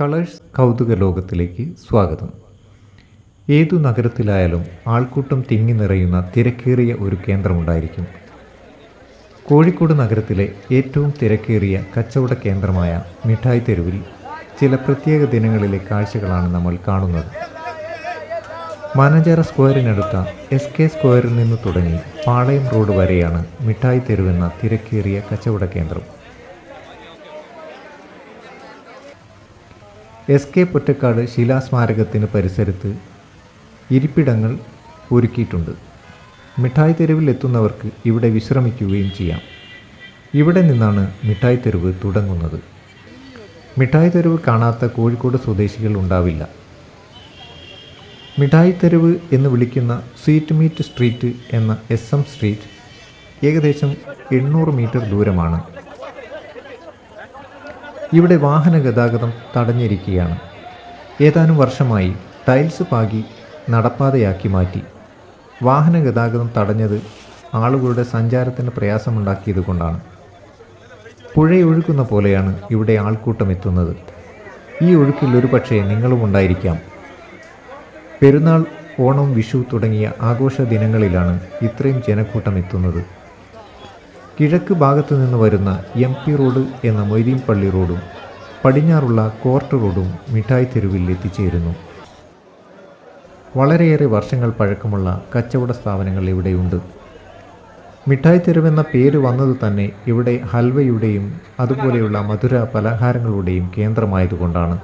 Colours കൗതുക ലോകത്തിലേക്ക് സ്വാഗതം. ഏതു നഗരത്തിലായാലും ആൾക്കൂട്ടം തിങ്ങി നിറയുന്ന തിരക്കേറിയ ഒരു കേന്ദ്രമുണ്ടായിരിക്കും. കോഴിക്കോട് നഗരത്തിലെ ഏറ്റവും തിരക്കേറിയ കച്ചവട കേന്ദ്രമായ മിഠായി തെരുവിൽ ചില പ്രത്യേക ദിനങ്ങളിലെ കാഴ്ചകളാണ് നമ്മൾ കാണുന്നത്. മാനഞ്ചാറ സ്ക്വയറിനടുത്ത എസ് കെ സ്ക്വയറിൽ നിന്ന് തുടങ്ങി പാളയം റോഡ് വരെയാണ് മിഠായി തെരുവെന്ന തിരക്കേറിയ കച്ചവട കേന്ദ്രം. എസ് കെ പൊറ്റക്കാട് ശിലാസ്മാരകത്തിന് പരിസരത്ത് ഇരിപ്പിടങ്ങൾ ഒരുക്കിയിട്ടുണ്ട്. മിഠായി തെരുവിൽ എത്തുന്നവർക്ക് ഇവിടെ വിശ്രമിക്കുകയും ചെയ്യാം. ഇവിടെ നിന്നാണ് മിഠായി തെരുവ് തുടങ്ങുന്നത്. മിഠായി തെരുവ് കാണാത്ത കോഴിക്കോട് സ്വദേശികൾ ഉണ്ടാവില്ല. മിഠായി തെരുവ് എന്ന് വിളിക്കുന്ന സ്വീറ്റ് മീറ്റ് സ്ട്രീറ്റ് എന്ന എസ് എം സ്ട്രീറ്റ് ഏകദേശം എണ്ണൂറ് മീറ്റർ ദൂരമാണ്. ഇവിടെ വാഹന ഗതാഗതം തടഞ്ഞിരിക്കുകയാണ്. ഏതാനും വർഷമായി ടൈൽസ് പാകി നടപ്പാതയാക്കി മാറ്റി. വാഹന ഗതാഗതം തടഞ്ഞത് ആളുകളുടെ സഞ്ചാരത്തിന് പ്രയാസമുണ്ടാക്കിയത് കൊണ്ടാണ്. പുഴയൊഴുക്കുന്ന പോലെയാണ് ഇവിടെ ആൾക്കൂട്ടം എത്തുന്നത്. ഈ ഒഴുക്കിൽ ഒരു പക്ഷേ നിങ്ങളും ഉണ്ടായിരിക്കാം. പെരുന്നാൾ ഓണം വിഷു തുടങ്ങിയ ആഘോഷ ദിനങ്ങളിലാണ് ഇത്രയും ജനക്കൂട്ടം എത്തുന്നത്. കിഴക്ക് ഭാഗത്തു നിന്ന് വരുന്ന എം പി റോഡ് എന്ന മൊയ്തീൻ പള്ളി റോഡും പടിഞ്ഞാറുള്ള കോർട്ട് റോഡും മിഠായി തെരുവിൽ എത്തിച്ചേരുന്നു. വളരെയേറെ വർഷങ്ങൾ പഴക്കമുള്ള കച്ചവട സ്ഥാപനങ്ങൾ ഇവിടെയുണ്ട്. മിഠായി തെരുവെന്ന പേര് വന്നത് തന്നെ ഇവിടെ ഹൽവയുടെയും അതുപോലെയുള്ള മധുര പലഹാരങ്ങളുടെയും കേന്ദ്രമായതുകൊണ്ടാണ്.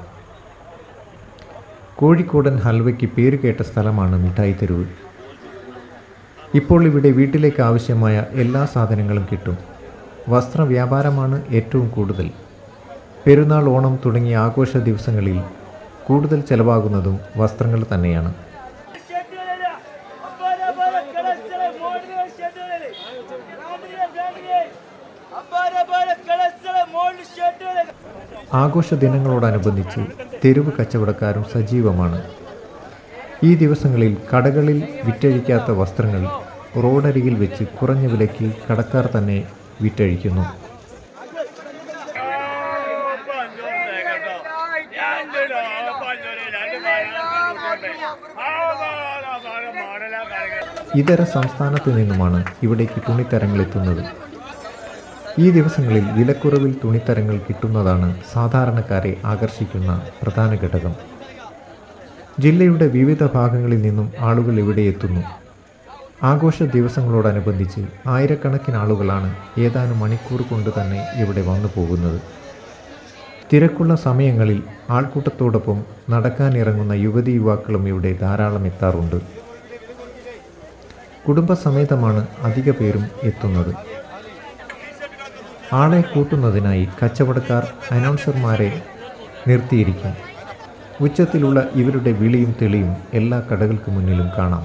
കോഴിക്കോടൻ ഹൽവയ്ക്ക് പേര് കേട്ട സ്ഥലമാണ് മിഠായി തെരുവ്. ഇപ്പോൾ ഇവിടെ വീട്ടിലേക്ക് ആവശ്യമായ എല്ലാ സാധനങ്ങളും കിട്ടും. വസ്ത്ര വ്യാപാരമാണ് ഏറ്റവും കൂടുതൽ. പെരുന്നാൾ ഓണം തുടങ്ങിയ ആഘോഷ ദിവസങ്ങളിൽ കൂടുതൽ ചെലവാകുന്നതും വസ്ത്രങ്ങൾ തന്നെയാണ്. ആഘോഷ ദിനങ്ങളോടനുബന്ധിച്ച് തെരുവ് കച്ചവടക്കാരും സജീവമാണ്. ഈ ദിവസങ്ങളിൽ കടകളിൽ വിറ്റഴിക്കാത്ത വസ്ത്രങ്ങൾ റോഡരികിൽ വെച്ച് കുറഞ്ഞ വിലയ്ക്ക് കടക്കാർ തന്നെ വിറ്റഴിക്കുന്നു. ഇതര സംസ്ഥാനത്തു നിന്നുമാണ് ഇവിടേക്ക് തുണിത്തരങ്ങൾ എത്തുന്നത്. ഈ ദിവസങ്ങളിൽ വിലക്കുറവിൽ തുണിത്തരങ്ങൾ കിട്ടുന്നതാണ് സാധാരണക്കാരെ ആകർഷിക്കുന്ന പ്രധാന ഘടകം. ജില്ലയുടെ വിവിധ ഭാഗങ്ങളിൽ നിന്നും ആളുകൾ ഇവിടെ എത്തുന്നു. ആഘോഷ ദിവസങ്ങളോടനുബന്ധിച്ച് ആയിരക്കണക്കിന് ആളുകളാണ് ഏതാനും മണിക്കൂർ കൊണ്ട് തന്നെ ഇവിടെ വന്നു പോകുന്നത്. തിരക്കുള്ള സമയങ്ങളിൽ ആൾക്കൂട്ടത്തോടൊപ്പം നടക്കാനിറങ്ങുന്ന യുവതി യുവാക്കളും ഇവിടെ ധാരാളം എത്താറുണ്ട്. കുടുംബസമേതമാണ് അധിക പേരും എത്തുന്നത്. ആളെ കൂട്ടുന്നതിനായി കച്ചവടക്കാർ അനൗൺസർമാരെ നിർത്തിയിരിക്കും. ഉച്ചത്തിലുള്ള ഇവരുടെ വിളിയും തെളിയും എല്ലാ കടകൾക്ക് മുന്നിലും കാണാം.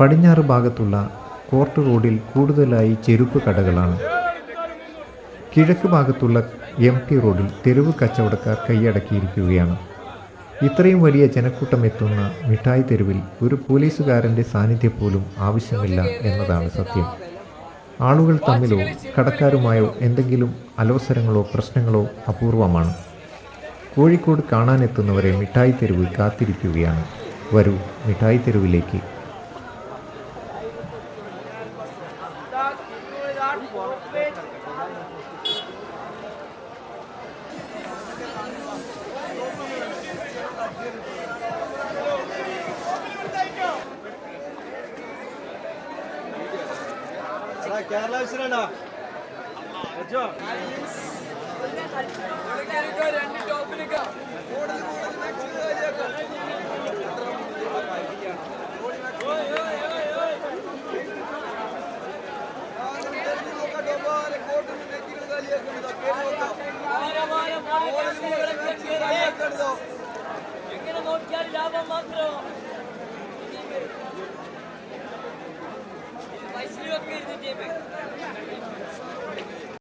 പടിഞ്ഞാറ് ഭാഗത്തുള്ള കോർട്ട് റോഡിൽ കൂടുതലായി ചെരുപ്പ് കടകളാണ്. കിഴക്ക് ഭാഗത്തുള്ള എം ടി റോഡിൽ തെരുവ് കച്ചവടക്കാർ കൈയടക്കിയിരിക്കുകയാണ്. ഇത്രയും വലിയ ജനക്കൂട്ടം എത്തുന്ന മിഠായി തെരുവിൽ ഒരു പോലീസുകാരന്റെ സാന്നിധ്യം പോലും ആവശ്യമില്ല എന്നതാണ് സത്യം. ആളുകൾ തമ്മിലോ കടക്കാരുമായോ എന്തെങ്കിലും അലോസരങ്ങളോ പ്രശ്നങ്ങളോ അപൂർവമാണ്. കോഴിക്കോട് കാണാനെത്തുന്നവരെ മിഠായി തെരുവ് കാത്തിരിക്കുകയാണ്. വരൂ മിഠായി തെരുവിലേക്ക് കേരള വിഷയണ്ടാ എങ്ങനെ നോക്കിയാൽ ലാഭം മാത്രം. verdi diye bekliyorum.